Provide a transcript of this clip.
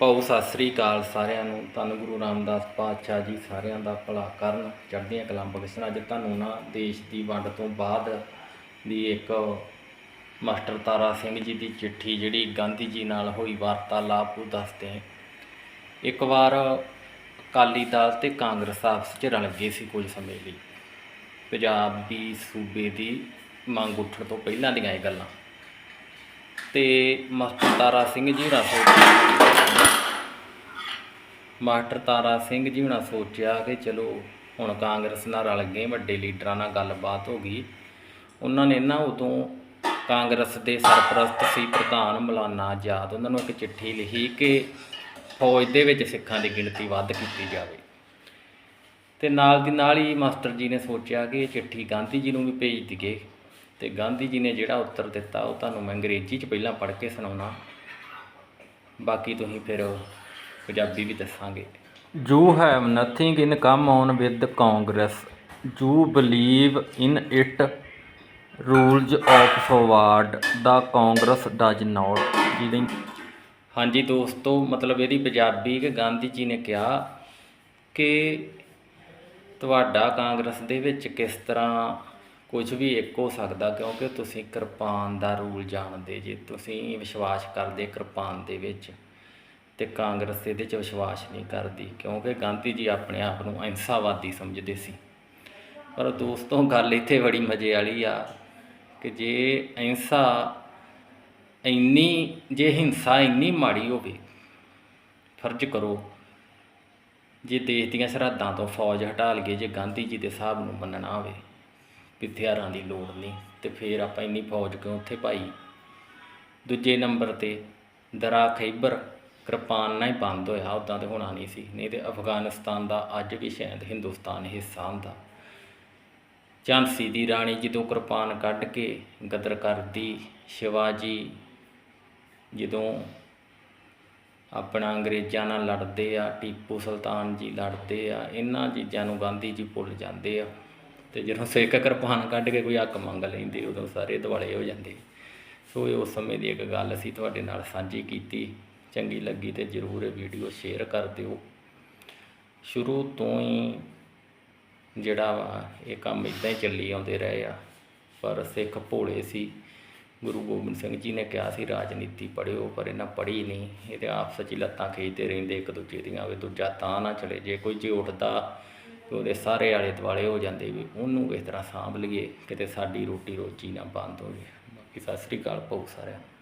ਭਾਊ ਸਤਿ ਸ੍ਰੀ ਅਕਾਲ ਸਾਰਿਆਂ ਨੂੰ, ਧੰਨ ਗੁਰੂ ਰਾਮਦਾਸ ਪਾਤਸ਼ਾਹ ਜੀ ਸਾਰਿਆਂ ਦਾ ਭਲਾ ਕਰਨ। ਚੜ੍ਹਦੀਆਂ ਕਲਾਂ ਬਖਸ਼ਣ ਅੱਜ ਤੁਹਾਨੂੰ ਨਾ ਦੇਸ਼ ਦੀ ਵੰਡ ਤੋਂ ਬਾਅਦ ਦੀ ਇੱਕ ਮਾਸਟਰ ਤਾਰਾ ਸਿੰਘ ਜੀ ਦੀ ਚਿੱਠੀ ਜਿਹੜੀ ਗਾਂਧੀ ਜੀ ਨਾਲ ਹੋਈ ਵਾਰਤਾਲਾਪ, ਉਹ ਦੱਸਦੇ ਇੱਕ ਵਾਰ ਅਕਾਲੀ ਦਲ ਤੇ ਕਾਂਗਰਸ ਆਪਸ 'ਚ ਰਲ ਗਏ ਸੀ ਕੁਝ ਸਮੇਂ ਲਈ। ਪੰਜਾਬੀ ਸੂਬੇ ਦੀ ਮੰਗ ਉੱਠਣ ਤੋਂ ਪਹਿਲਾਂ ਦੀਆਂ ਇਹ ਗੱਲਾਂ। ਤੇ ਮਾਸਟਰ ਤਾਰਾ ਸਿੰਘ ਜੀ ਹੋਣਾ ਮਾਸਟਰ ਤਾਰਾ ਸਿੰਘ ਜੀ ਹੁਣਾਂ ਸੋਚਿਆ ਕਿ ਚਲੋ ਹੁਣ ਕਾਂਗਰਸ ਨਾਲ ਰਲ ਗਏ, ਵੱਡੇ ਲੀਡਰਾਂ ਨਾਲ ਗੱਲਬਾਤ ਹੋ ਗਈ। ਉਹਨਾਂ ਨੇ ਨਾ ਉਦੋਂ ਕਾਂਗਰਸ ਦੇ ਸਰਪ੍ਰਸਤ ਸੀ ਪ੍ਰਧਾਨ ਮੌਲਾਨਾ ਆਜ਼ਾਦ, ਉਹਨਾਂ ਨੂੰ ਇੱਕ ਚਿੱਠੀ ਲਿਖੀ ਕਿ ਫੌਜ ਦੇ ਵਿੱਚ ਸਿੱਖਾਂ ਦੀ ਗਿਣਤੀ ਵੱਧ ਕੀਤੀ ਜਾਵੇ। ਤੇ ਨਾਲ ਦੀ ਨਾਲ ਹੀ ਮਾਸਟਰ ਜੀ ਨੇ ਸੋਚਿਆ ਕਿ ਇਹ ਚਿੱਠੀ ਗਾਂਧੀ ਜੀ ਨੂੰ ਵੀ ਭੇਜ ਦਈਏ। ਤੇ ਗਾਂਧੀ ਜੀ ਨੇ ਜਿਹੜਾ ਉੱਤਰ ਦਿੱਤਾ, ਉਹ ਤੁਹਾਨੂੰ ਮੈਂ ਅੰਗਰੇਜ਼ੀ 'ਚ ਪਹਿਲਾਂ ਪੜ੍ਹ ਕੇ ਸੁਣਾਉਣਾ। ਬਾਕੀ ਤੁਸੀਂ ਫਿਰ ਪੰਜਾਬੀ ਵੀ ਦੱਸਾਂਗੇ You have nothing in common with Congress. You believe in it. Rules of forward. The Congress does not. ਜਿਹਦੀ ਹਾਂਜੀ ਦੋਸਤੋ ਮਤਲਬ ਇਹਦੀ ਪੰਜਾਬੀ ਕਿ ਗਾਂਧੀ ਜੀ ਨੇ ਕਿਹਾ ਕਿ ਤੁਹਾਡਾ ਕਾਂਗਰਸ ਦੇ ਵਿੱਚ ਕਿਸ ਤਰ੍ਹਾਂ ਕੁਝ ਵੀ ਇੱਕ ਹੋ ਸਕਦਾ ਕਿਉਂਕਿ ਤੁਸੀਂ ਕਿਰਪਾਨ ਦਾ ਰੂਲ ਜਾਣਦੇ ਜੇ ਤੁਸੀਂ ਵਿਸ਼ਵਾਸ ਕਰਦੇ ਕਿਰਪਾਨ ਦੇ ਵਿੱਚ ਤੇ ਕਾਂਗਰਸ ਇਹਦੇ 'ਚ ਵਿਸ਼ਵਾਸ ਨਹੀਂ ਕਰਦੀ, ਕਿਉਂਕਿ ਗਾਂਧੀ ਜੀ ਆਪਣੇ ਆਪ ਨੂੰ ਅਹਿੰਸਾਵਾਦੀ ਸਮਝਦੇ ਸੀ। ਪਰ ਦੋਸਤੋ, ਗੱਲ ਇੱਥੇ ਬੜੀ ਮਜ਼ੇ ਵਾਲੀ ਆ ਕਿ ਜੇ ਅਹਿੰਸਾ ਇੰਨੀ, ਜੇ ਹਿੰਸਾ ਇੰਨੀ ਮਾੜੀ ਹੋਵੇ, ਫਰਜ਼ ਕਰੋ, ਜੇ ਦੇਸ਼ ਦੀਆਂ ਸਰਹੱਦਾਂ ਤੋਂ ਫੌਜ ਹਟਾ ਲਈਏ, ਜੇ ਗਾਂਧੀ ਜੀ ਦੇ ਹਿਸਾਬ ਨੂੰ ਮੰਨਣਾ ਹੋਵੇ, ਵੀ ਹਥਿਆਰਾਂ ਦੀ ਲੋੜ ਨਹੀਂ, ਤੇ ਫਿਰ ਆਪਾਂ ਇੰਨੀ ਫੌਜ ਕਿਉਂ ਉੱਥੇ ਪਾਈ? ਦੂਜੇ ਨੰਬਰ ਤੇ ਦਰਾ ਖੈਬਰ ਕਿਰਪਾਨ ਨਾਲ ਹੀ ਬੰਦ ਹੋਇਆ ਉਦਾਂ ਤੇ ਹੋਣਾ ਨਹੀਂ ਸੀ। ਨਹੀਂ ਤੇ ਅਫਗਾਨਿਸਤਾਨ ਦਾ ਅੱਜ ਵੀ ਸ਼ਾਇਦ ਹਿੰਦੁਸਤਾਨ ਹਿੱਸਾ ਹੁੰਦਾ। ਝਾਂਸੀ ਦੀ ਰਾਣੀ ਜਦੋਂ ਕਿਰਪਾਨ ਕੱਢ ਕੇ ਗਦਰ ਕਰਦੀ, ਸ਼ਿਵਾਜੀ ਜਦੋਂ ਆਪਣਾ ਅੰਗਰੇਜ਼ਾਂ ਨਾਲ ਲੜਦੇ ਆ, ਟੀਪੂ ਸੁਲਤਾਨ ਜੀ ਲੜਦੇ ਆ, ਇਹਨਾਂ ਚੀਜ਼ਾਂ ਨੂੰ ਗਾਂਧੀ ਜੀ ਭੁੱਲ ਜਾਂਦੇ ਆ। ਤੇ ਜਦੋਂ ਸਿੱਖ ਕਿਰਪਾਨ ਕੱਢ ਕੇ ਕੋਈ ਹੱਕ ਮੰਗ ਲੈਂਦੇ, ਉਦੋਂ ਸਾਰੇ ਦੁਆਲੇ ਹੋ ਜਾਂਦੇ। ਸੋ ਇਹ ਉਸ ਸਮੇਂ ਦੀ ਇੱਕ ਗੱਲ ਅਸੀਂ ਤੁਹਾਡੇ ਨਾਲ ਸਾਂਝੀ ਕੀਤੀ। ਚੰਗੀ ਲੱਗੀ ਤੇ ਜਰੂਰ ਇਹ ਵੀਡੀਓ ਸ਼ੇਅਰ ਕਰ ਦਿਓ। ਸ਼ੁਰੂ ਤੋਂ ਹੀ ਜਿਹੜਾ ਵਾ, ਇਹ ਕੰਮ ਇਦਾਂ ਹੀ ਚੱਲੀ ਆਉਂਦੇ ਰਹੇ ਆ। ਪਰ ਸਿੱਖ ਭੋਲੇ ਸੀ। ਗੁਰੂ ਗੋਬਿੰਦ ਸਿੰਘ ਜੀ ਨੇ ਕਿਹਾ ਸੀ, ਰਾਜਨੀਤੀ ਪੜ੍ਹਿਓ, ਪਰ ਇਹਨਾਂ ਪੜ੍ਹੀ ਨਹੀਂ। ਇਹਦੇ ਆਪਸ 'ਚ ਹੀ ਲੱਤਾਂ ਖਿੱਚਦੇ ਰਹਿੰਦੇ ਇੱਕ ਦੂਜੇ ਦੀਆਂ ਵੀ, ਦੂਜਾ ਤਾਂ ਨਾ ਚਲੇ। ਜੇ ਕੋਈ ਜੇ ਉੱਠਦਾ ਉਹਦੇ ਸਾਰੇ ਆਲੇ ਦੁਆਲੇ ਹੋ ਜਾਂਦੇ ਵੀ, ਉਹਨੂੰ ਕਿਸ ਤਰ੍ਹਾਂ ਸਾਂਭ ਲਈਏ? ਕਿਤੇ ਸਾਡੀ ਰੋਟੀ ਰੋਜੀ ਨਾ ਬੰਦ ਹੋ ਜਾਵੇ ਬਾਕੀ ਸਤਿ ਸ੍ਰੀ ਅਕਾਲ ਭਾਊ ਸਾਰਿਆਂ ਨੂੰ।